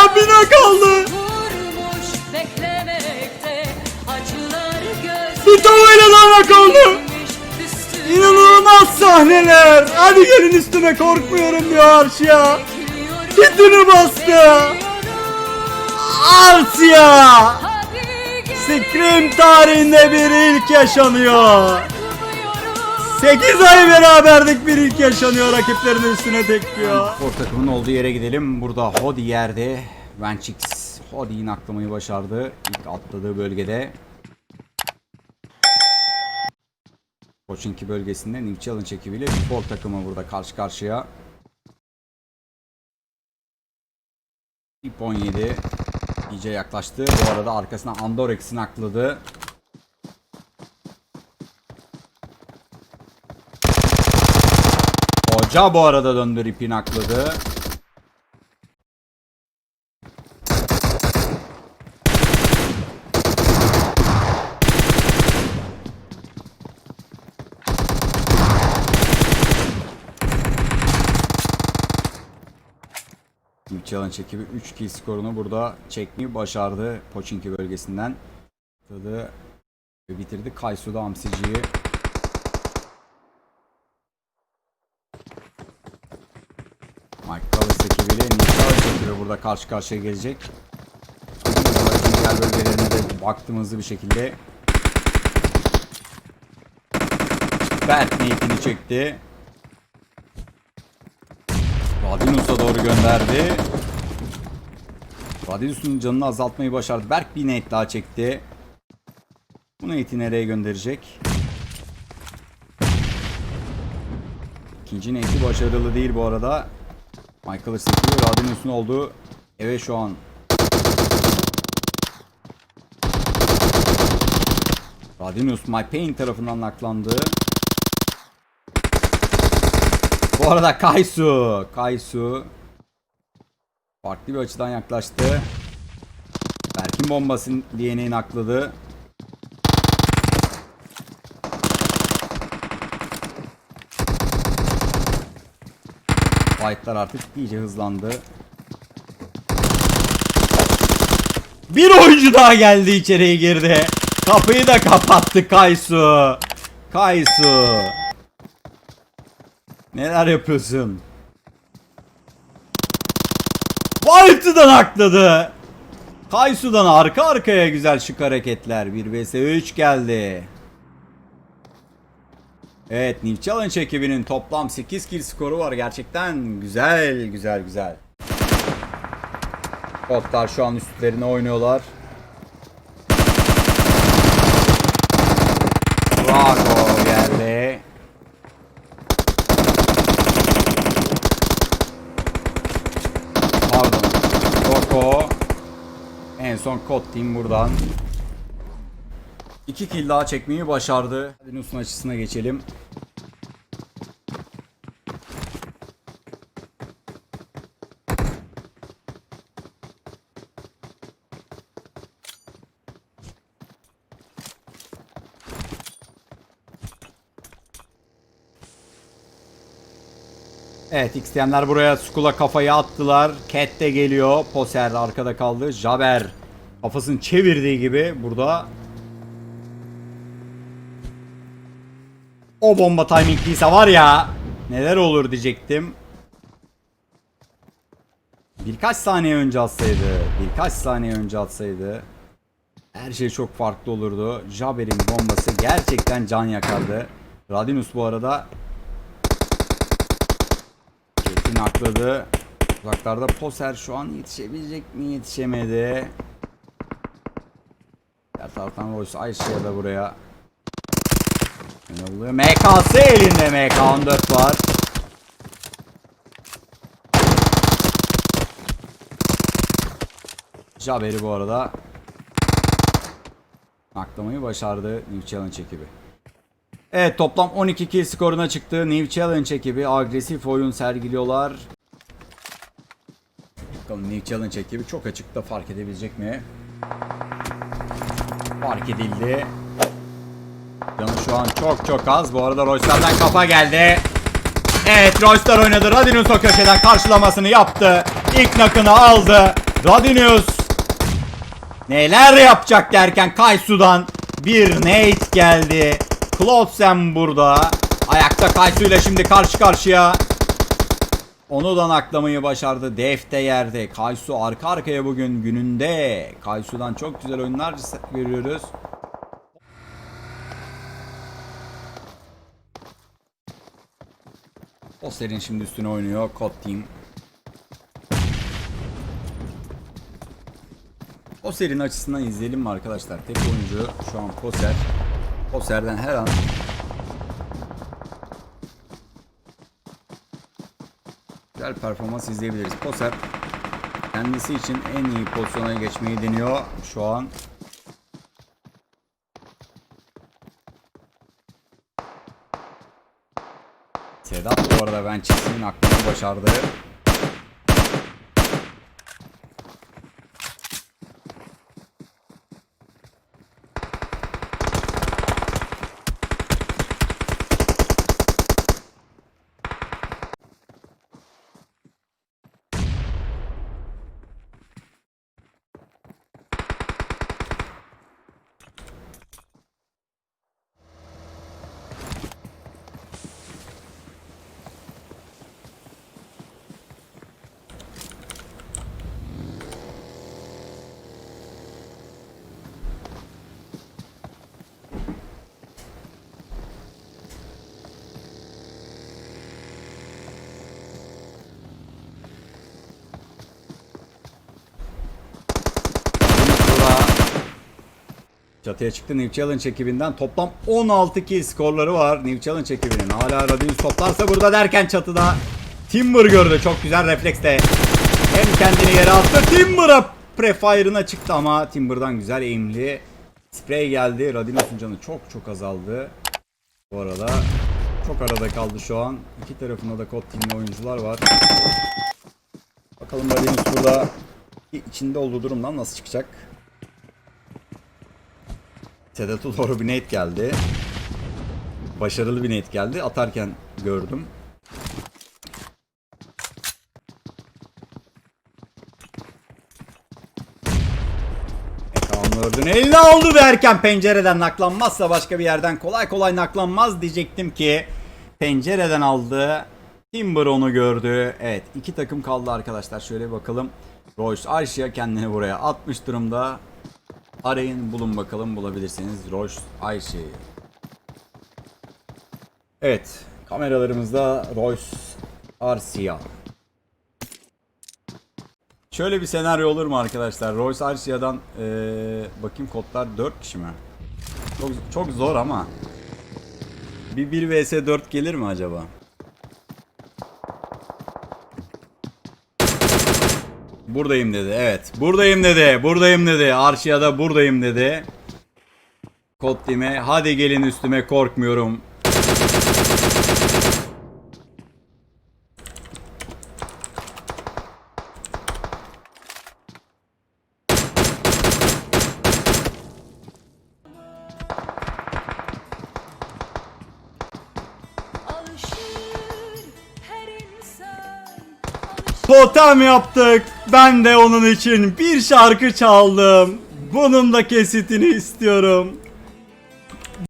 ya bina kaldı. Bir tavayla daha kaldı. İnanılmaz sahneler. Hadi gelin üstüme korkmuyorum diyor Arşya. Titini bastı. Arşya. Scream tarihinde bir ilk yaşanıyor. Kılmıyorum 8 ay beraberdik bir ilk yaşanıyor rakiplerinin üstüne tekliyor. Spor takımın olduğu yere gidelim. Burada Hodi yerde. Venchix Hodi'yi naklamayı başardı. İlk atladığı bölgede. Koçinki bölgesinde New Challenge ekibiyle spor takımı burada karşı karşıya. İp 17 iyice yaklaştı. Bu arada arkasına Andorex'in akladı. Hoca bu arada döndü ipini akladı. New Challenge ekibi 3 kill skorunu burada çekmeyi başardı Pochinki bölgesinden. Tadı bitirdi Kaysu'da Hamsici'yi. Mike Callis ekibiyle Nişal ekibi burada karşı karşıya gelecek. Diğer bölgelerine de baktım hızlı bir şekilde. Berk niyetini çekti. Radinus'a doğru gönderdi. Radinus'un canını azaltmayı başardı. Berk bir net daha çekti. Bu neti nereye gönderecek? İkinci neti başarılı değil bu arada. Michael Stickler Radinus'un olduğu eve şu an Radinus My Pain tarafından naklandı. Bu arada Kaisu. Kaisu. Farklı bir açıdan yaklaştı. Berk'in bombasını DNA'ni nakladı. Fight'lar artık iyice hızlandı. Bir oyuncu daha geldi içeriye girdi. Kapıyı da kapattı Kaysu. Kaysu. Neler yapıyorsun? White'dan akladı. Kaysu'dan arka arkaya güzel şık hareketler. 1 vs 3 geldi. Evet New Challenge ekibinin toplam 8 kill skoru var. Gerçekten güzel güzel güzel. Botlar şu an üstlerine oynuyorlar. Drago geldi. Pardon. Roko. En son Kot Team buradan. İki kill daha çekmeyi başardı. Hadi Nus'un açısına geçelim. Evet XTM'ler buraya Skull'a kafayı attılar. Cat de geliyor. Poser arkada kaldı. Jaber kafasını çevirdiği gibi burada o bomba timingliyse var ya neler olur diyecektim. Birkaç saniye önce atsaydı, birkaç saniye önce atsaydı her şey çok farklı olurdu. Jaber'in bombası gerçekten can yakardı. Radinus bu arada Çetin akladı. Uzaklarda Poser şu an yetişebilecek mi? Yetişemedi. Diğer taraftan Royce Ayşe da buraya. Ne oluyor? MKS elinde MK14 var. Jaber'i bu arada naklamayı başardı New Challenge ekibi. Evet toplam 12 kill skoruna çıktı. New Challenge ekibi agresif oyun sergiliyorlar. Bakalım New Challenge ekibi çok açıkta fark edebilecek mi? Fark edildi. Canı şu an çok çok az. Bu arada Royce'lardan kafa geldi. Evet Royce'lar oynadı. Radinus o köşeden karşılamasını yaptı. İlk nakını aldı. Radinius neler yapacak derken Kaysu'dan bir nade geldi. Klotsen burada. Ayakta Kaysu ile şimdi karşı karşıya. Onu da naklamayı başardı. Def de yerde. Kaysu arka arkaya bugün gününde. Kaysu'dan çok güzel oyunlar görüyoruz. O serinin şimdi üstüne oynuyor. Cod Team. O serinin açısından izleyelim mi arkadaşlar? Tek oyuncu şu an Poser. Poser'den her an güzel performans izleyebiliriz. Poser kendisi için en iyi pozisyona geçmeyi deniyor şu an. Sedat bu arada ben çizginin aklını başardı. Burada Çatıya çıktı New Challenge ekibinden. Toplam 16 kill skorları var New Challenge ekibinin. Hala Radius toplarsa burada derken çatıda Timber gördü. Çok güzel refleksle. Hem kendini yere attı. Timber'a prefire'ına çıktı ama Timber'dan güzel aimli. Spray geldi. Radinus'un canı çok çok azaldı. Bu arada çok arada kaldı şu an. İki tarafında da Cod Team'li oyuncular var. Bakalım Radinus burada içinde olduğu durumdan nasıl çıkacak? Sedat'a doğru bir nate geldi. Başarılı bir nate geldi. Atarken gördüm. Ekrem Nörd'ün eline aldı derken pencereden naklanmazsa başka bir yerden kolay kolay naklanmaz diyecektim ki pencereden aldı. Timber onu gördü. Evet iki takım kaldı arkadaşlar. Şöyle bir bakalım. Royce Arşia kendini buraya atmış durumda. Arayın bulun bakalım bulabilirsiniz. Royce Ayşe'yi. Evet. Kameralarımızda Royce Arsia. Şöyle bir senaryo olur mu arkadaşlar? Royce Arsia'dan eee bakayım kodlar 4 kişi mi? Çok, çok zor ama. Bir 1 vs 4 gelir mi acaba? Buradayım dedi. Evet. Buradayım dedi. Buradayım dedi. Arşia'da buradayım dedi. Kod Team'e hadi gelin üstüme korkmuyorum. Totem yaptık. Ben de onun için bir şarkı çaldım. Bunun da kesitini istiyorum.